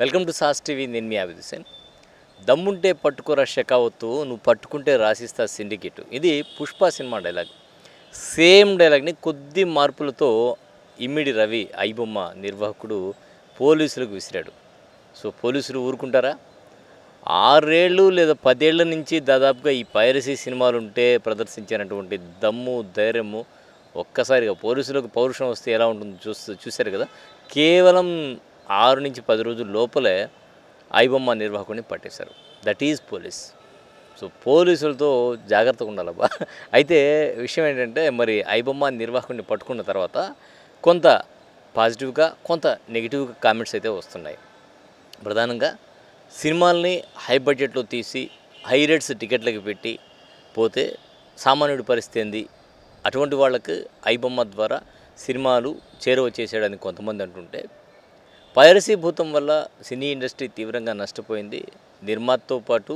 Welcome to sauce TV నేను మీ అభిద్ హుసేన్ దమ్ముంటే పట్టుకోరా షెకావత్తు నువ్వు పట్టుకుంటే రాసిస్తా సిండికేట్. ఇది పుష్ప సినిమా డైలాగ్. సేమ్ డైలాగ్ని కొద్ది మార్పులతో ఇమ్మిడి రవి ఐబొమ్మ నిర్వాహకుడు పోలీసులకు విసిరాడు. సో పోలీసులు ఊరుకుంటారా? ఆరేళ్ళు లేదా పదేళ్ళ నుంచి దాదాపుగా ఈ పైరసీ సినిమాలు ఉంటే ప్రదర్శించినటువంటి దమ్ము ధైర్యము ఒక్కసారిగా పోలీసులకు పౌరుషం వస్తే ఎలా ఉంటుందో చూస్తూ చూశారు కదా. కేవలం ఆరు నుంచి పది రోజుల లోపలే ఐబొమ్మ నిర్వాహకుడిని పట్టేశారు. That is police. సో పోలీసులతో జాగ్రత్తగా ఉండాలబ్బా. అయితే విషయం ఏంటంటే మరి ఐబొమ్మ నిర్వాహకుడిని పట్టుకున్న తర్వాత కొంత పాజిటివ్గా కొంత నెగిటివ్గా కామెంట్స్ అయితే వస్తున్నాయి. ప్రధానంగా సినిమాల్ని హై బడ్జెట్లో తీసి హై రేట్స్ టికెట్లకి పెట్టి పోతే సామాన్యుడి పరిస్థితి ఏంది? అటువంటి వాళ్ళకి ఐబొమ్మ ద్వారా సినిమాలు చేరువ చేసేయడానికి కొంతమంది అంటుంటే పైరసీ భూతం వల్ల సినీ ఇండస్ట్రీ తీవ్రంగా నష్టపోయింది. నిర్మాతతో పాటు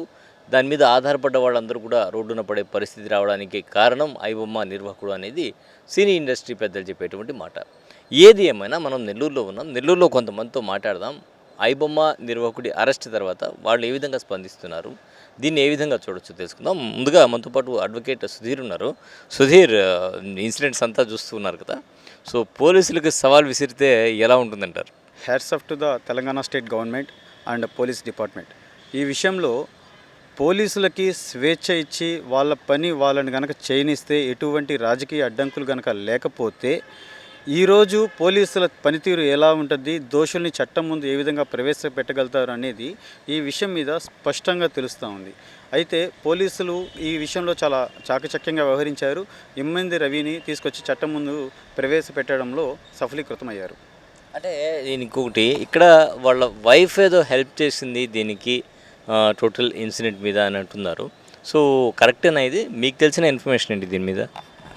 దాని మీద ఆధారపడ్డ వాళ్ళందరూ కూడా రోడ్డున పడే పరిస్థితి రావడానికి కారణం ఐబొమ్మ నిర్వాహకుడు అనేది సినీ ఇండస్ట్రీ పెద్దలు చెప్పేటువంటి మాట. ఏది ఏమైనా మనం నెల్లూరులో ఉన్నాం. నెల్లూరులో కొంతమందితో మాట్లాడదాం. ఐబొమ్మ నిర్వాహకుడి అరెస్ట్ తర్వాత వాళ్ళు ఏ విధంగా స్పందిస్తున్నారు? దీన్ని ఏ విధంగా చూడొచ్చు తెలుసుకుందాం. ముందుగా మనతో పాటు అడ్వకేట్ సుధీర్ ఉన్నారు. సుధీర్ ఇన్సిడెంట్స్ అంతా చూస్తున్నారు కదా. సో పోలీసులకు సవాల్ విసిరితే ఎలా ఉంటుందంటారు? Hats off to the Telangana state government and police department. ఈ విషయంలో పోలీసులకి స్వేచ్ఛ ఇచ్చి వాళ్ళ పని వాళ్ళని కనుక చేయనిస్తే ఎటువంటి రాజకీయ అడ్డంకులు కనుక లేకపోతే ఈరోజు పోలీసుల పనితీరు ఎలా ఉంటుంది దోషుల్ని చట్టం ముందు ఏ విధంగా ప్రవేశపెట్టగలుగుతారు అనేది ఈ విషయం మీద స్పష్టంగా తెలుస్తూ ఉంది. అయితే పోలీసులు ఈ విషయంలో చాలా చాకచక్యంగా వ్యవహరించారు. ఇమ్మంది రవిని తీసుకొచ్చి చట్టం ముందు ప్రవేశపెట్టడంలో సఫలీకృతమయ్యారు. అంటే నేను ఇంకొకటి ఇక్కడ వాళ్ళ వైఫ్ ఏదో హెల్ప్ చేసింది దీనికి టోటల్ ఇన్సిడెంట్ మీద అని అంటున్నారు. సో కరెక్టేనా ఇది? మీకు తెలిసిన ఇన్ఫర్మేషన్ ఏంటి దీని మీద?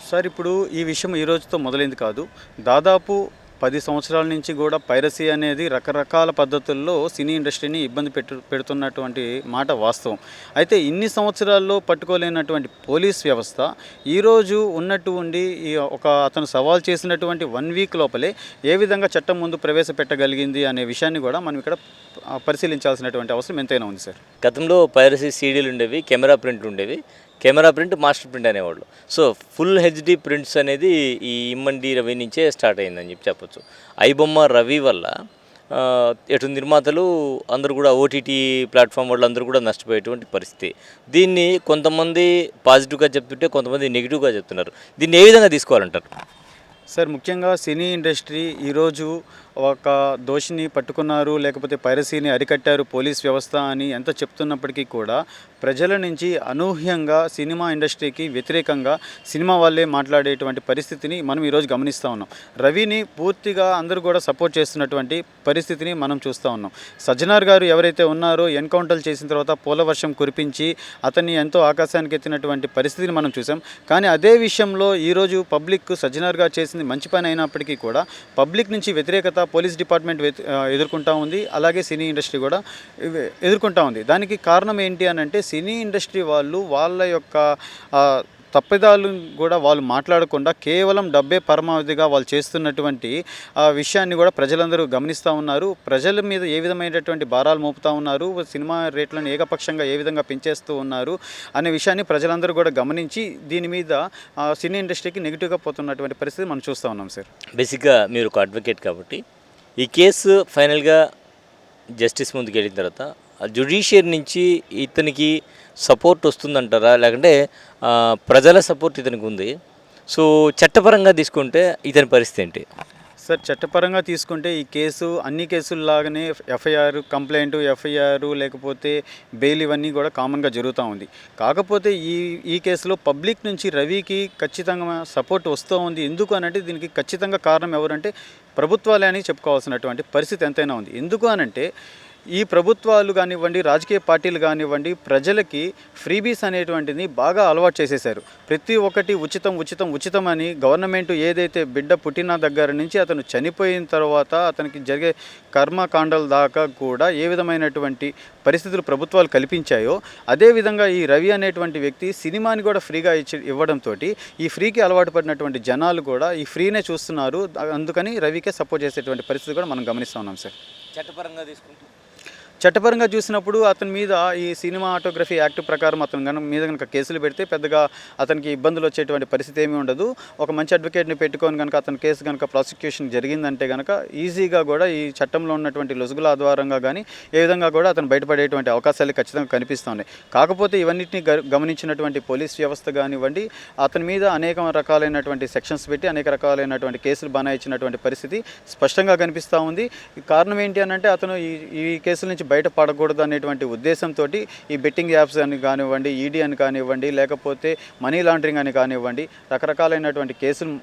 సార్ ఇప్పుడు ఈ విషయం ఈ రోజుతో మొదలైంది కాదు. దాదాపు పది సంవత్సరాల నుంచి కూడా పైరసీ అనేది రకరకాల పద్ధతుల్లో సినీ ఇండస్ట్రీని ఇబ్బంది పెట్టు పెడుతున్నటువంటి మాట వాస్తవం. అయితే ఇన్ని సంవత్సరాల్లో పట్టుకోలేనటువంటి పోలీస్ వ్యవస్థ ఈరోజు ఉన్నట్టు ఉండి ఈ ఒక అతను సవాల్ చేసినటువంటి వన్ వీక్ లోపలే ఏ విధంగా చట్టం ముందు ప్రవేశపెట్టగలిగింది అనే విషయాన్ని కూడా మనం ఇక్కడ పరిశీలించాల్సినటువంటి అవసరం ఎంతైనా ఉంది సార్. గతంలో పైరసీ సీడీలు ఉండేవి కెమెరా ప్రింట్ ఉండేవి. కెమెరా ప్రింట్ మాస్టర్ ప్రింట్ అనేవాళ్ళు. సో ఫుల్ హెచ్డి ప్రింట్స్ అనేది ఈ ఇమ్మండి రవి నుంచే స్టార్ట్ అయిందని చెప్పి చెప్పొచ్చు. ఐబొమ్మ రవి వల్ల ఎటు నిర్మాతలు అందరూ కూడా ఓటీటీ ప్లాట్ఫామ్ వాళ్ళు అందరూ కూడా నష్టపోయేటువంటి పరిస్థితి. దీన్ని కొంతమంది పాజిటివ్గా చెప్తుంటే కొంతమంది నెగిటివ్గా చెప్తున్నారు. దీన్ని ఏ విధంగా తీసుకోవాలంటారు? సార్ ముఖ్యంగా సినీ ఇండస్ట్రీ ఈరోజు ఒక దోషిని పట్టుకున్నారు లేకపోతే పైరసీని అరికట్టారు పోలీస్ వ్యవస్థ అని ఎంత చెప్తున్నప్పటికీ కూడా ప్రజల నుంచి అనూహ్యంగా సినిమా ఇండస్ట్రీకి వ్యతిరేకంగా సినిమా వాళ్ళే మాట్లాడేటువంటి పరిస్థితిని మనం ఈరోజు గమనిస్తూ ఉన్నాం. రవిని పూర్తిగా అందరూ కూడా సపోర్ట్ చేస్తున్నటువంటి పరిస్థితిని మనం చూస్తూ ఉన్నాం. సజ్జనార్ గారు ఎవరైతే ఉన్నారో ఎన్కౌంటర్లు చేసిన తర్వాత పూలవర్షం కురిపించి అతన్ని ఎంతో ఆకాశానికి ఎత్తినటువంటి పరిస్థితిని మనం చూసాం. కానీ అదే విషయంలో ఈరోజు పబ్లిక్ సజ్జనార్ గారు చేసింది మంచి పని అయినప్పటికీ కూడా పబ్లిక్ నుంచి వ్యతిరేకత పోలీస్ డిపార్ట్మెంట్ ఎదుర్కొంటా ఉంది. అలాగే సినీ ఇండస్ట్రీ కూడా ఎదుర్కొంటా ఉంది. దానికి కారణం ఏంటి అని అంటే సినీ ఇండస్ట్రీ వాళ్ళు వాళ్ళ యొక్క తప్పిదాలు కూడా వాళ్ళు మాట్లాడకుండా కేవలం డబ్బే పరమావధిగా వాళ్ళు చేస్తున్నటువంటి ఆ విషయాన్ని కూడా ప్రజలందరూ గమనిస్తూ ఉన్నారు. ప్రజల మీద ఏ విధమైనటువంటి భారాలు మోపుతా ఉన్నారు. సినిమా రేట్లను ఏకపక్షంగా ఏ విధంగా పెంచేస్తూ ఉన్నారు అనే విషయాన్ని ప్రజలందరూ కూడా గమనించి దీని మీద సినీ ఇండస్ట్రీకి నెగిటివ్గా పోతున్నటువంటి పరిస్థితి మనం చూస్తూ ఉన్నాం సార్. బేసిక్గా మీరు ఒక అడ్వకేట్ కాబట్టి ఈ కేసు ఫైనల్గా జస్టిస్ ముందుకు వెళ్ళిన తర్వాత జ్యుడిషియరీ నుంచి ఇతనికి సపోర్ట్ వస్తుందంటారా? లేకంటే ప్రజల సపోర్ట్ ఇతనికి ఉంది. సో చట్టపరంగా తీసుకుంటే ఇతని పరిస్థితి ఏంటి? సార్ చట్టపరంగా తీసుకుంటే ఈ కేసు అన్ని కేసుల్లాగానే ఎఫ్ఐఆర్ కంప్లైంట్ ఎఫ్ఐఆర్ లేకపోతే బెయిల్ ఇవన్నీ కూడా కామన్గా జరుగుతూ ఉంది. కాకపోతే ఈ ఈ కేసులో పబ్లిక్ నుంచి రవికి ఖచ్చితంగా సపోర్ట్ వస్తూ ఉంది. ఎందుకు అనంటే దీనికి ఖచ్చితంగా కారణం ఎవరంటే ప్రభుత్వాలే అని చెప్పుకోవాల్సినటువంటి పరిస్థితి ఎంతైనా ఉంది. ఎందుకు అనంటే ఈ ప్రభుత్వాలు కానివ్వండి రాజకీయ పార్టీలు కానివ్వండి ప్రజలకి ఫ్రీబీస్ అనేటువంటిది బాగా అలవాటు చేసేశారు. ప్రతి ఒక్కటి ఉచితం ఉచితం ఉచితం అని గవర్నమెంట్ ఏదైతే బిడ్డ పుట్టిన దగ్గర నుంచి అతను చనిపోయిన తర్వాత అతనికి జరిగే కర్మకాండల దాకా కూడా ఏ విధమైనటువంటి పరిస్థితులు ప్రభుత్వాలు కల్పించాయో అదేవిధంగా ఈ రవి అనేటువంటి వ్యక్తి సినిమాని కూడా ఫ్రీగా ఇచ్చి ఇవ్వడంతో ఈ ఫ్రీకి అలవాటు పడినటువంటి జనాలు కూడా ఈ ఫ్రీనే చూస్తున్నారు. అందుకని రవికే సపోర్ట్ చేసేటువంటి పరిస్థితి కూడా మనం గమనిస్తూ ఉన్నాం సార్. చట్టపరంగా తీసుకుంటాం చట్టపరంగా చూసినప్పుడు అతని మీద ఈ సినిమా ఆటోగ్రఫీ యాక్ట్ ప్రకారం అతని కనుక మీద కనుక కేసులు పెడితే పెద్దగా అతనికి ఇబ్బందులు వచ్చేటువంటి పరిస్థితి ఏమీ ఉండదు. ఒక మంచి అడ్వకేట్ని పెట్టుకొని కనుక అతని కేసు కనుక ప్రాసిక్యూషన్ జరిగిందంటే కనుక ఈజీగా కూడా ఈ చట్టంలో ఉన్నటువంటి లొసుగుల ఆధారంగా కానీ ఏ విధంగా కూడా అతను బయటపడేటువంటి అవకాశాలు ఖచ్చితంగా కనిపిస్తూ ఉన్నాయి కాకపోతే ఇవన్నిటిని గ- గమనించినటువంటి పోలీస్ వ్యవస్థ కానివ్వండి అతని మీద అనేక రకాలైనటువంటి సెక్షన్స్ పెట్టి అనేక రకాలైనటువంటి కేసులు బనాయించినటువంటి పరిస్థితి స్పష్టంగా కనిపిస్తూ ఉంది. కారణం ఏంటి అని అంటే అతను ఈ ఈ కేసుల నుంచి బయటపడకూడదు అనేటువంటి ఉద్దేశంతో ఈ బెట్టింగ్ యాప్స్ అని కానివ్వండి ఈడీ అని కానివ్వండి లేకపోతే మనీ లాండరింగ్ అని కానివ్వండి రకరకాలైనటువంటి కేసులు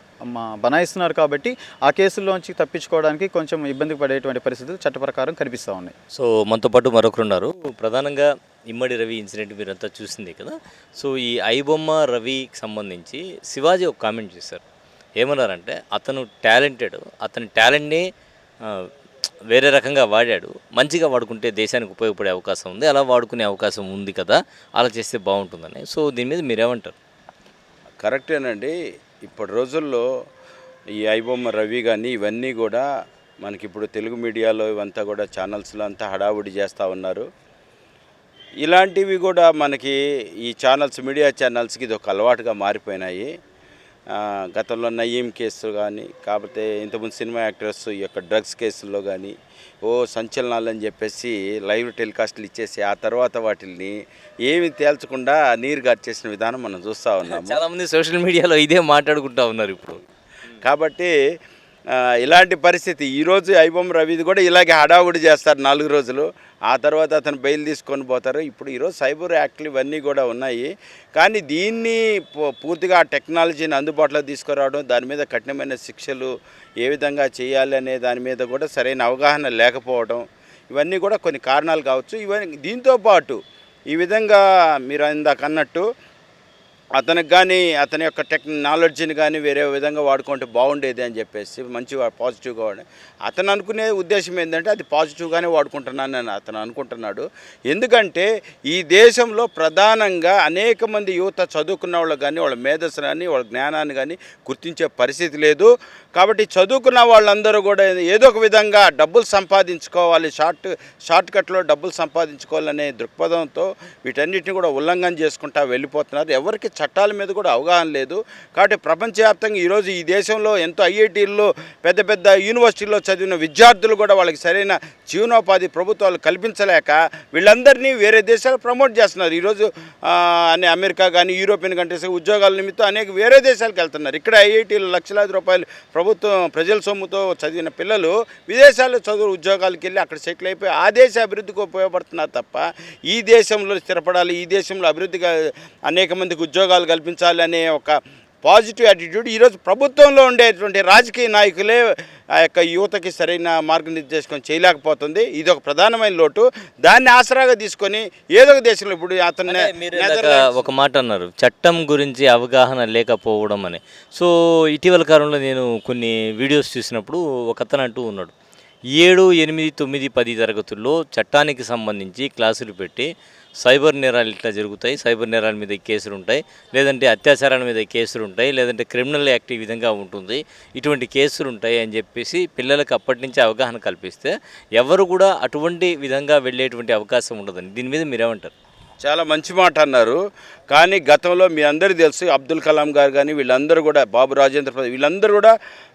బనాయిస్తున్నారు కాబట్టి ఆ కేసుల్లోంచి తప్పించుకోవడానికి కొంచెం ఇబ్బంది పడేటువంటి పరిస్థితులు చట్టప్రకారం కనిపిస్తూ ఉన్నాయి. సో మనతో పాటు మరొకరు ఉన్నారు. ప్రధానంగా ఇమ్మడి రవి ఇన్సిడెంట్ మీరంతా చూసింది కదా? సో ఈ ఐబొమ్మ రవికి సంబంధించి శివాజీ ఒక కామెంట్ చేశారు. ఏమన్నారంటే అతను టాలెంటెడ్ అతని టాలెంట్ని వేరే రకంగా వాడాడు. మంచిగా వాడుకుంటే దేశానికి ఉపయోగపడే అవకాశం ఉంది. అలా వాడుకునే అవకాశం ఉంది కదా అలా చేస్తే బాగుంటుందని. సో దీని మీద మీరేమంటారు? కరెక్టేనండి. ఇప్పటి రోజుల్లో ఈ ఐబొమ్మ రవి కానీ ఇవన్నీ కూడా మనకి ఇప్పుడు తెలుగు మీడియాలో ఇవంతా కూడా ఛానల్స్లో అంతా హడావుడి చేస్తూ ఉన్నారు. ఇలాంటివి కూడా మనకి ఈ ఛానల్స్ మీడియా ఛానల్స్కి ఇది ఒక అలవాటుగా మారిపోయినాయి. గతంలో నయీం కేసు కానీ కాకపోతే ఇంతకుముందు సినిమా యాక్టర్స్ ఈ యొక్క డ్రగ్స్ కేసుల్లో కానీ ఓ సంచలనాలు అని చెప్పేసి లైవ్ టెలికాస్ట్లు ఇచ్చేసి ఆ తర్వాత వాటిని ఏమి తేల్చకుండా నీరు గార్చేసిన విధానం మనం చూస్తూ ఉన్నాము. చాలామంది సోషల్ మీడియాలో ఇదే మాట్లాడుకుంటా ఉన్నారు ఇప్పుడు. కాబట్టి ఇలాంటి పరిస్థితి. ఈరోజు ఐబొమ్మ రవిది కూడా ఇలాగే హడావుడి చేస్తారు నాలుగు రోజులు. ఆ తర్వాత అతను బెయిల్ తీసుకొని పోతారు. ఇప్పుడు ఈరోజు సైబర్ యాక్ట్లు ఇవన్నీ కూడా ఉన్నాయి. కానీ దీన్ని పూ- పూర్తిగా ఆ టెక్నాలజీని అందుబాటులో తీసుకురావడం దాని మీద కఠినమైన శిక్షలు ఏ విధంగా చేయాలి అనే దాని మీద కూడా సరైన అవగాహన లేకపోవడం ఇవన్నీ కూడా కొన్ని కారణాలు కావచ్చు. ఇవన్నీ దీంతో పాటు ఈ విధంగా మీరు ఇందాక అన్నట్టు అతనికి కానీ అతని యొక్క టెక్నాలజీని నాలెడ్జ్ని కానీ వేరే విధంగా వాడుకుంటే బాగుండేది అని చెప్పేసి మంచి పాజిటివ్గా వాడి అతను అనుకునే ఉద్దేశం ఏంటంటే అది పాజిటివ్గానే వాడుకుంటున్నాను అని అతను అనుకుంటున్నాడు. ఎందుకంటే ఈ దేశంలో ప్రధానంగా అనేక మంది యువత చదువుకున్న వాళ్ళు కానీ వాళ్ళ మేధస్సు కానీ వాళ్ళ జ్ఞానాన్ని కానీ గుర్తించే పరిస్థితి లేదు. కాబట్టి చదువుకున్న వాళ్ళందరూ కూడా ఏదో ఒక విధంగా డబ్బులు సంపాదించుకోవాలి షార్ట్ షార్ట్ కట్లో డబ్బులు సంపాదించుకోవాలనే దృక్పథంతో వీటన్నిటిని కూడా ఉల్లంఘన చేసుకుంటా వెళ్ళిపోతున్నారు. ఎవరికి చట్టాల మీద కూడా అవగాహన లేదు. కాబట్టి ప్రపంచవ్యాప్తంగా ఈరోజు ఈ దేశంలో ఎంతో ఐఐటీల్లో పెద్ద పెద్ద యూనివర్సిటీల్లో చదివిన విద్యార్థులు కూడా వాళ్ళకి సరైన జీవనోపాధి ప్రభుత్వాలు కల్పించలేక వీళ్ళందరినీ వేరే దేశాలు ప్రమోట్ చేస్తున్నారు. ఈరోజు ఆ, అనే అమెరికా కానీ యూరోపియన్ కంట్రీస్ ఉద్యోగాల నిమిత్తం అనేక వేరే దేశాలకు వెళ్తున్నారు. ఇక్కడ ఐఐటీలు లక్షలాది రూపాయలు ప్రభుత్వం ప్రజల సొమ్ముతో చదివిన పిల్లలు విదేశాల్లో చదువు ఉద్యోగాలకు వెళ్ళి అక్కడ సెటిల్ అయిపోయి ఆ దేశ అభివృద్ధికి ఉపయోగపడుతున్నారు తప్ప ఈ దేశంలో స్థిరపడాలి ఈ దేశంలో అభివృద్ధిగా అనేక మందికి ఉద్యోగాలు కల్పించాలి అనే ఒక పాజిటివ్ యాటిట్యూడ్. ఈరోజు ప్రభుత్వంలో ఉండేటువంటి రాజకీయ నాయకులే ఆ యొక్క యువతకి సరైన మార్గనిర్దేశం చేయలేకపోతుంది. ఇది ఒక ప్రధానమైన లోటు. దాన్ని ఆసరాగా తీసుకొని ఏదో ఒక దేశంలో ఇప్పుడు అతను అంటే మీరు ఇందాక ఒక మాట అన్నారు చట్టం గురించి అవగాహన లేకపోవడం అని. సో ఇటీవల కాలంలో నేను కొన్ని వీడియోస్ చూసినప్పుడు ఒక అతను అంటూ ఉన్నాడు ఏడు ఎనిమిది తొమ్మిది పది తరగతుల్లో చట్టానికి సంబంధించి క్లాసులు పెట్టి సైబర్ నేరాలు ఇట్లా జరుగుతాయి. సైబర్ నేరాల మీద కేసులు ఉంటాయి. లేదంటే అత్యాచారాల మీద కేసులు ఉంటాయి. లేదంటే క్రిమినల్ యాక్ట్ ఈ విధంగా ఉంటుంది. ఇటువంటి కేసులు ఉంటాయి అని చెప్పేసి పిల్లలకు అప్పటి నుంచి అవగాహన కల్పిస్తే ఎవరు కూడా అటువంటి విధంగా వెళ్ళేటువంటి అవకాశం ఉండదని దీని మీద మీరేమంటారు? చాలా మంచి మాట అన్నారు. కానీ గతంలో మీ అందరూ తెలుసు అబ్దుల్ కలాం గారు కానీ వీళ్ళందరూ కూడా బాబు రాజేంద్ర ప్రసాద్ వీళ్ళందరూ కూడా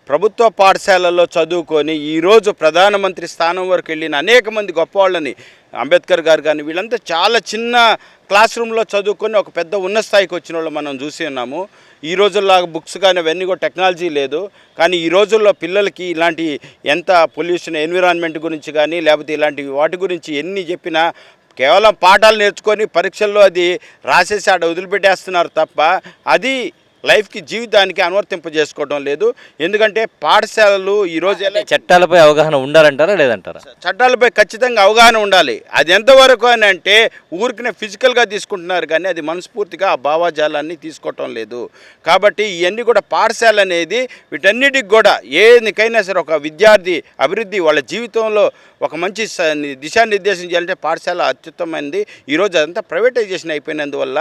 ప్రభుత్వ పాఠశాలల్లో చదువుకొని ఈరోజు ప్రధానమంత్రి స్థానం వరకు వెళ్ళిన అనేక మంది గొప్ప వాళ్ళని అంబేద్కర్ గారు కానీ వీళ్ళంతా చాలా చిన్న క్లాస్ రూమ్లో చదువుకొని ఒక పెద్ద ఉన్నత స్థాయికి వచ్చిన వాళ్ళు మనం చూసి ఉన్నాము. ఈ రోజుల్లో బుక్స్ కానీ అవన్నీ కూడా టెక్నాలజీ లేదు. కానీ ఈ రోజుల్లో పిల్లలకి ఇలాంటి ఎంత పొల్యూషన్ ఎన్విరాన్మెంట్ గురించి కానీ లేకపోతే ఇలాంటి వాటి గురించి ఎన్ని చెప్పినా కేవలం పాఠాలు నేర్చుకొని పరీక్షల్లో అది రాసేసి ఆడ వదిలిపెట్టేస్తున్నారు తప్ప అది లైఫ్కి జీవితానికి అనువర్తింపజేసుకోవడం లేదు. ఎందుకంటే పాఠశాలలు ఈరోజు చట్టాలపై అవగాహన ఉండాలంటారా లేదంటారా? చట్టాలపై ఖచ్చితంగా అవగాహన ఉండాలి. అది ఎంతవరకు అని అంటే ఊరికినే ఫిజికల్గా తీసుకుంటున్నారు కానీ అది మనస్ఫూర్తిగా ఆ భావాజాలాన్ని తీసుకోవటం లేదు. కాబట్టి ఇవన్నీ కూడా పాఠశాల అనేది వీటన్నిటికి కూడా ఏనికైనా సరే ఒక విద్యార్థి అభివృద్ధి వాళ్ళ జీవితంలో ఒక మంచి దిశానిర్దేశం చేయాలంటే పాఠశాల అత్యుత్తమైనది. ఈరోజు అదంతా ప్రైవేటైజేషన్ అయిపోయినందువల్ల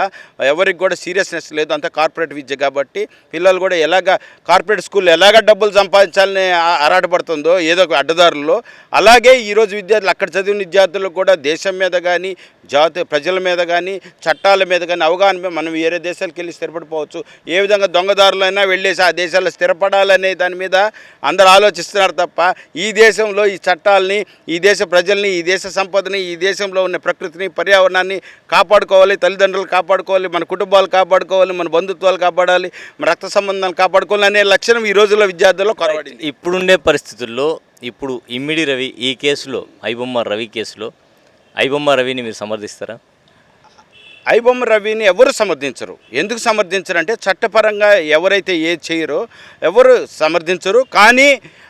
ఎవరికి కూడా సీరియస్నెస్ లేదు. అంతా కార్పొరేట్ విద్య కాబట్టి పిల్లలు కూడా ఎలాగ కార్పొరేట్ స్కూల్ ఎలాగ డబ్బులు సంపాదించాలని ఆ- ఆరాటపడుతుందో ఏదో ఒక అడ్డదారుల్లో. అలాగే ఈరోజు విద్యార్థులు అక్కడ చదివిన విద్యార్థులకు కూడా దేశం మీద కానీ జాతి ప్రజల మీద కానీ చట్టాల మీద కానీ అవగాహన మనం వేరే దేశాలకు వెళ్ళి స్థిరపడిపోవచ్చు. ఏ విధంగా దొంగదారులైనా వెళ్ళేసి ఆ దేశాల్లో స్థిరపడాలనే దాని మీద అందరూ ఆలోచిస్తున్నారు తప్ప ఈ దేశంలో ఈ చట్టాలని ఈ దేశ ప్రజల్ని ఈ దేశ సంపదని ఈ దేశంలో ఉన్న ప్రకృతిని పర్యావరణాన్ని కాపాడుకోవాలి తల్లిదండ్రులు కాపాడుకోవాలి మన కుటుంబాలు కాపాడుకోవాలి మన బంధుత్వాలు కాపాడాలి. మన రక్త సంబంధాలు కాపాడుకోవాలి అనే లక్షణం ఈ రోజుల్లో విద్యార్థుల్లో కొరవడింది ఇప్పుడుండే పరిస్థితుల్లో ఇప్పుడు ఇమ్మిడి రవి ఈ కేసులో ఐబొమ్మ రవి కేసులో ఐబొమ్మ రవిని మీరు సమర్థిస్తారా? ఐబొమ్మ రవిని ఎవరు సమర్థించరు? ఎందుకు సమర్థించరు అంటే చట్టపరంగా ఎవరైతే ఏది చేయరో ఎవరు సమర్థించరు. కానీ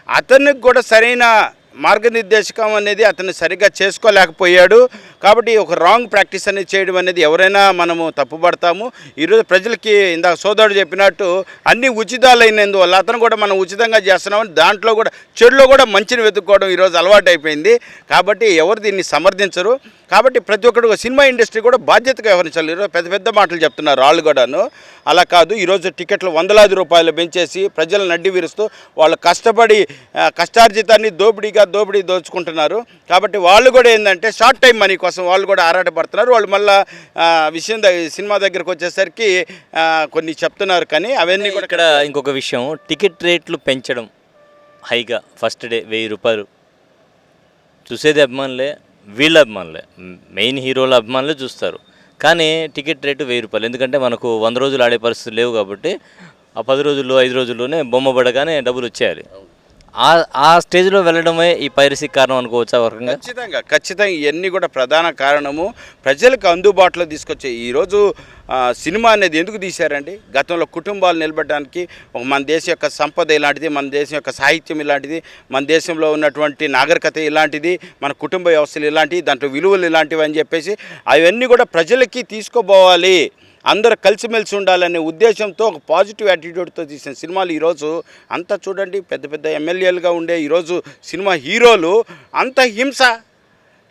అతనికి కూడా సరైన మార్గనిర్దేశకం అనేది అతను సరిగ్గా చేసుకోలేకపోయాడు. కాబట్టి ఒక రాంగ్ ప్రాక్టీస్ అనేది చేయడం అనేది ఎవరైనా మనము తప్పుపడతాము. ఈరోజు ప్రజలకి ఇందాక సోదరుడు చెప్పినట్టు అన్ని ఉచితాలైనందువల్ల అతను కూడా మనం ఉచితంగా చేస్తున్నామని దాంట్లో కూడా చెడులో కూడా మంచిని వెతుక్కోవడం ఈరోజు అలవాటు అయిపోయింది కాబట్టి ఎవరు దీన్ని సమర్థించరు. కాబట్టి ప్రతి ఒక్కరు సినిమా ఇండస్ట్రీ కూడా బాధ్యతగా వ్యవహరించాలి ఈరోజు పెద్ద పెద్ద మాటలు చెప్తున్నారు వాళ్ళు కూడాను. అలా కాదు ఈరోజు టికెట్లు వందలాది రూపాయలు పెంచేసి ప్రజలను నడ్డి విరుస్తూ వాళ్ళు కష్టపడి కష్టార్జితాన్ని దోపిడీగా దోపిడీ దోచుకుంటున్నారు. కాబట్టి వాళ్ళు కూడా ఏంటంటే షార్ట్ టైం మనీ కోసం వాళ్ళు కూడా ఆరాటపడుతున్నారు. వాళ్ళు మళ్ళీ విషయం సినిమా దగ్గరకు వచ్చేసరికి కొన్ని చెప్తున్నారు కానీ అవన్నీ కూడా ఇక్కడ ఇంకొక విషయం టికెట్ రేట్లు పెంచడం హైగా ఫస్ట్ డే వెయ్యి రూపాయలు. చూసేది అభిమానులే వీళ్ళ అభిమానులే. మెయిన్ హీరోల అభిమానులే చూస్తారు. కానీ టికెట్ రేటు వెయ్యి రూపాయలు. ఎందుకంటే మనకు వంద రోజులు ఆడే పరిస్థితులు లేవు కాబట్టి ఆ పది రోజుల్లో ఐదు రోజుల్లోనే బొమ్మ పడగానే డబ్బులు వచ్చేయాలి. ఆ ఆ స్టేజ్లో వెళ్ళడమే ఈ పైరసీకి కారణం అనుకోవచ్చా వర్గంగా ఖచ్చితంగా ఖచ్చితంగా ఇవన్నీ కూడా ప్రధాన కారణము. ప్రజలకు అందుబాటులో తీసుకొచ్చే ఈరోజు సినిమా అనేది ఎందుకు తీశారండి? గతంలో కుటుంబాలు నిలబడడానికి మన దేశం యొక్క సంపద ఇలాంటిది మన దేశం యొక్క సాహిత్యం ఇలాంటిది మన దేశంలో ఉన్నటువంటి నాగరికత ఇలాంటిది మన కుటుంబ వ్యవస్థలు ఇలాంటివి దాంట్లో విలువలు ఇలాంటివి అని చెప్పేసి అవన్నీ కూడా ప్రజలకి తీసుకోబోవాలి అందరూ కలిసిమెలిసి ఉండాలనే ఉద్దేశంతో ఒక పాజిటివ్ యాటిట్యూడ్తో తీసిన సినిమాలు ఈరోజు అంతా చూడండి పెద్ద పెద్ద ఎమ్మెల్యేలుగా ఉండే ఈరోజు సినిమా హీరోలు అంత హింస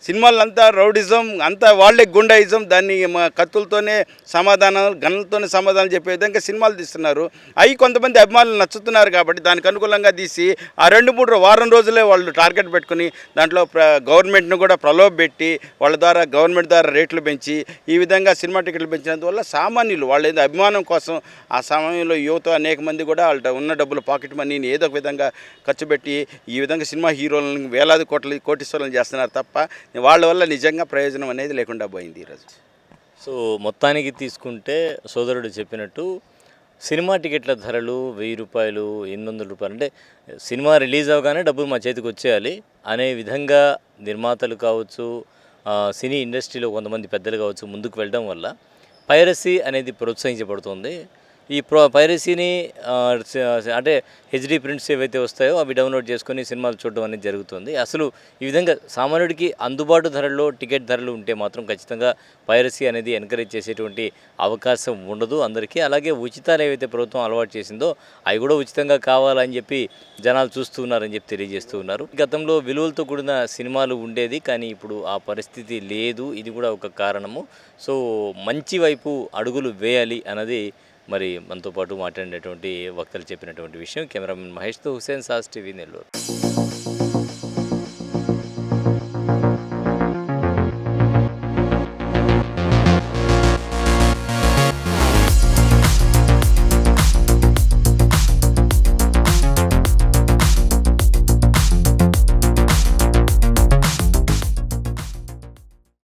సినిమాలంతా రౌడిజం అంతా వాళ్ళే గుండాయిజం దాన్ని మా కత్తులతోనే సమాధానం గన్నులతోనే సమాధానం చెప్పే విధంగా సినిమాలు తీస్తున్నారు. అవి కొంతమంది అభిమానులు నచ్చుతున్నారు కాబట్టి దానికి అనుకూలంగా తీసి ఆ రెండు మూడు వారం రోజులే వాళ్ళు టార్గెట్ పెట్టుకుని దాంట్లో ప్ర గవర్నమెంట్ను కూడా ప్రలోభ పెట్టి వాళ్ళ ద్వారా గవర్నమెంట్ ద్వారా రేట్లు పెంచి ఈ విధంగా సినిమా టికెట్లు పెంచినందువల్ల సామాన్యులు వాళ్ళ అభిమానం కోసం ఆ సమయంలో యువత అనేక మంది కూడా వాళ్ళ ఉన్న డబ్బులు పాకెట్ మనీని ఏదో ఒక విధంగా ఖర్చు పెట్టి ఈ విధంగా సినిమా హీరోలను వేలాది కోట్ల కోటీశ్వరులను చేస్తున్నారు తప్ప వాళ్ళ వల్ల నిజంగా ప్రయోజనం అనేది లేకుండా పోయింది ఈరోజు సో మొత్తానికి తీసుకుంటే సోదరుడు చెప్పినట్టు సినిమా టికెట్ల ధరలు వెయ్యి రూపాయలు ఎనిమిది వందల రూపాయలు అంటే సినిమా రిలీజ్ అవగానే డబ్బులు మా చేతికి వచ్చేయాలి. అనే విధంగా నిర్మాతలు కావచ్చు సినీ ఇండస్ట్రీలో కొంతమంది పెద్దలు కావచ్చు ముందుకు వెళ్ళడం వల్ల పైరసీ అనేది ప్రోత్సహించబడుతుంది. ఈ ప్రో పైరసీని అంటే హెచ్డి ప్రింట్స్ ఏవైతే వస్తాయో అవి డౌన్లోడ్ చేసుకొని సినిమాలు చూడడం అనేది జరుగుతుంది. అసలు ఈ విధంగా సామాన్యుడికి అందుబాటు ధరల్లో టికెట్ ధరలు ఉంటే మాత్రం ఖచ్చితంగా పైరసీ అనేది ఎంకరేజ్ చేసేటువంటి అవకాశం ఉండదు అందరికీ. అలాగే ఉచితాలు ఏవైతే ప్రభుత్వం అలవాటు చేసిందో అవి కూడా ఉచితంగా కావాలని చెప్పి జనాలు చూస్తూ ఉన్నారని చెప్పి తెలియజేస్తూ ఉన్నారు. గతంలో విలువలతో కూడిన సినిమాలు ఉండేది కానీ ఇప్పుడు ఆ పరిస్థితి లేదు. ఇది కూడా ఒక కారణము. సో మంచి వైపు అడుగులు వేయాలి అన్నది మరి మనతో పాటు మాట్లాడినటువంటి వక్తలు చెప్పినటువంటి విషయం కెమెరామెన్ మహేష్తో హుసేన్ సాస్ టీవీ నెల్లూరు.